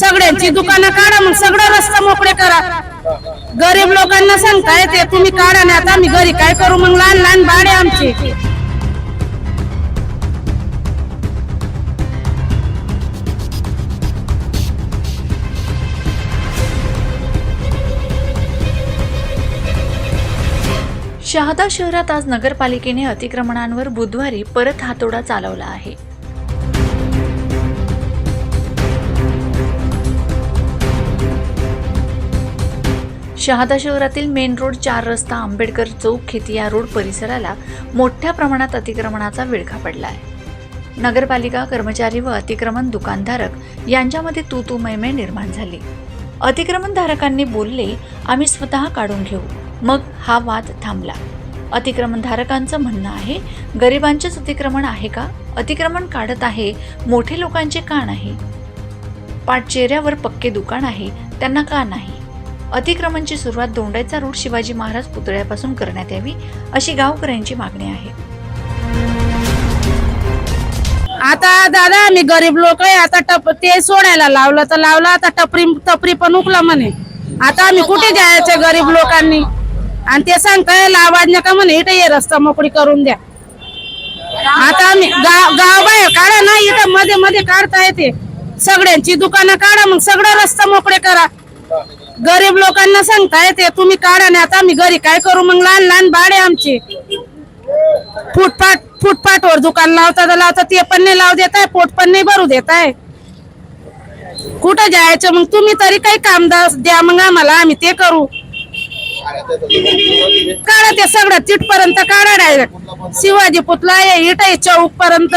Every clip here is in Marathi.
सगळ्यांची दुकानं काढा मग सगळं रस्ता मोकळे करा. गरीब लोकांना सांगताय ते तुम्ही काढा ना आता आम्ही घरी काय करू? मग लहान लहान भाडे आमचे. शहादा शहरात आज नगरपालिकेने अतिक्रमणांवर बुधवारी परत हातोडा चालवला आहे. शहादा शहरातील मेन रोड चार रस्ता आंबेडकर चौक खेतिया रोड परिसराला मोठ्या प्रमाणात अतिक्रमणाचा विळखा पडला आहे नगरपालिका कर्मचारी व अतिक्रमण दुकानधारक यांच्यामध्ये तू तू मैमे निर्माण झाली. अतिक्रमणधारकांनी बोलले आम्ही स्वतः काढून घेऊ. मग हा वाद थांबला. अतिक्रमणधारकांचं म्हणणं आहे गरिबांचेच अतिक्रमण आहे का? अतिक्रमण काढत आहे मोठे लोकांचे का नाही? पाटचेऱ्यावर पक्के दुकान आहे त्यांना का नाही? अतिक्रमणची सुरुवात दोंडाईचा रोड शिवाजी महाराज पुतळ्यापासून करण्यात यावी अशी गावकऱ्यांची मागणी आहे. आता दादा आम्ही गरीब लोक आहे आता टप ते सोडायला लावलं तर लावलं आता टपरी टपरी पण उकला म्हणे. आता आम्ही कुठे जायचं गरीब लोकांनी? आणि ते सांगताय लावाज नका म्हणे इथे ये रस्ता मोकळी करून द्या. आता आम्ही गाव गाव बाहेर काढा ना इथं मध्ये मध्ये काढता येते. सगळ्यांची दुकानं काढा मग सगळं रस्ता मोकळे करा. गरीब लोकांना सांगताय ते तुम्ही काढा नाही आता आम्ही घरी काय करू? मग लहान लहान भाडे आमचे. फुटपाट वर दुकान लावता तर लावता ते पण नाही लावू देताय पोट पण नाही भरू देताय. कुठं जायचं? मग तुम्ही तरी काही काम द्या मग आम्हाला आम्ही ते करू. काढा ते सगळं तिथपर्यंत काढा डायरेक्ट शिवाजी पुतला आहे इट चौक पर्यंत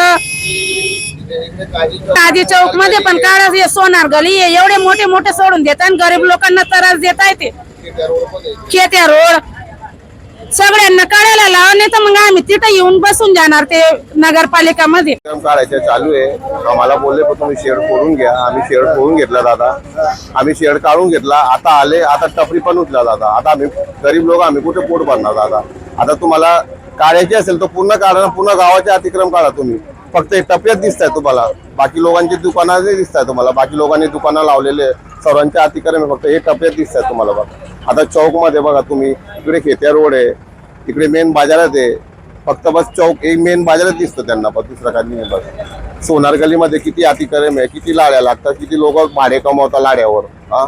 आधी चौकमध्ये पण काढा सोनार गली एवढे मोठे मोठे सोडून देतात गरीब लोकांना त्रास देत आहे ते. खेत्या रोड. सगळ्यांना काढायला लावा नाही तर मग आम्ही तिथं येऊन बसून जाणार ते नगरपालिका मध्ये काढायचं चालू आहे. आम्हाला बोलले पण तुम्ही शेड फोडून घ्या. आम्ही शेड फोडून घेतला दादा. आम्ही शेड काढून घेतला. आता आले आता टपरी पण उठला दादा. आता आम्ही गरीब लोक आम्ही कुठे पोट भरणार दादा? आता तुम्हाला काढायची असेल तर पूर्ण काढा पूर्ण गावाचे अतिक्रम काढा तुम्ही. फक्त हे टप्प्यात दिसत आहे तुम्हाला. बाकी लोकांची दुकानं दिसत आहे तुम्हाला. बाकी लोकांनी दुकानं लावलेले सर्वांच्या सर्वांचे अतिक्रम आहे. फक्त हे टप्प्यात दिसत आहे तुम्हाला बघा. आता चौकमध्ये बघा तुम्ही. इकडे खेत्या रोड आहे. इकडे मेन बाजारात आहे. फक्त बस चौक एक मेन बाजारात दिसतं त्यांना बस दुसरं काही नाही बस. सोनार गलीमध्ये किती अतिक्रम आहे. किती लाड्या लागतात. किती लोक भाडे कमवतात लाड्यावर. हा?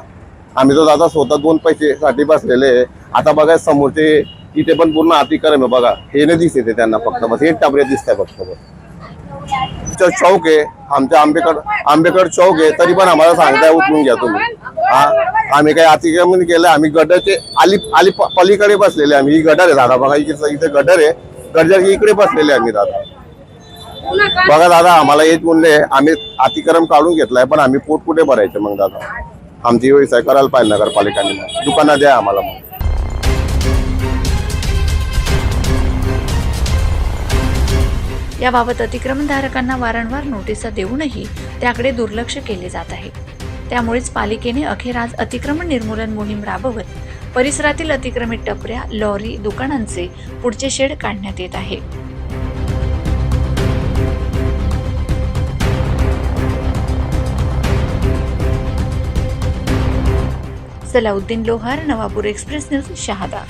आम्ही तर दादा स्वतः दोन पैसेसाठी बसलेले आता बघा समोरचे इथे पण पूर्ण अतिक्रम आहे. बघा. हे नाही दिसते त्यांना फक्त बस. हे टपऱ्यात दिसत आहे फक्त बस. च- चौक आहे. आमच्या आंबेकड आंबेकर चौक आहे. तरी पण आम्हाला सांगताय उचलून घ्या तुम्ही. हा आम्ही काही अतिक्रमण केलं आम्ही गडरचे आली आली पलीकडे बसलेले आम्ही. ही गडर आहे दादा. बघा इकडे इथे गडर आहे. गडर इकडे बसलेले आम्ही दादा. बघा दादा आम्हाला हेच म्हणले आम्ही अतिक्रम काढून घेतलाय पण आम्ही पोट कुठे भरायचं मग दादा? आमची व्यवसाय करायला पाहिजे नगरपालिकाने. दुकानात द्या आम्हाला मग. याबाबत अतिक्रमणधारकांना वारंवार नोटिसा देऊनही त्याकडे दुर्लक्ष केले जात आहे. त्यामुळेच पालिकेने अखेर आज अतिक्रमण निर्मूलन मोहीम राबवत परिसरातील अतिक्रमित टपऱ्या लॉरी दुकानांचे पुढचे शेड काढण्यात येत आहे. Salauddin Lohar Navapur express news Shahada.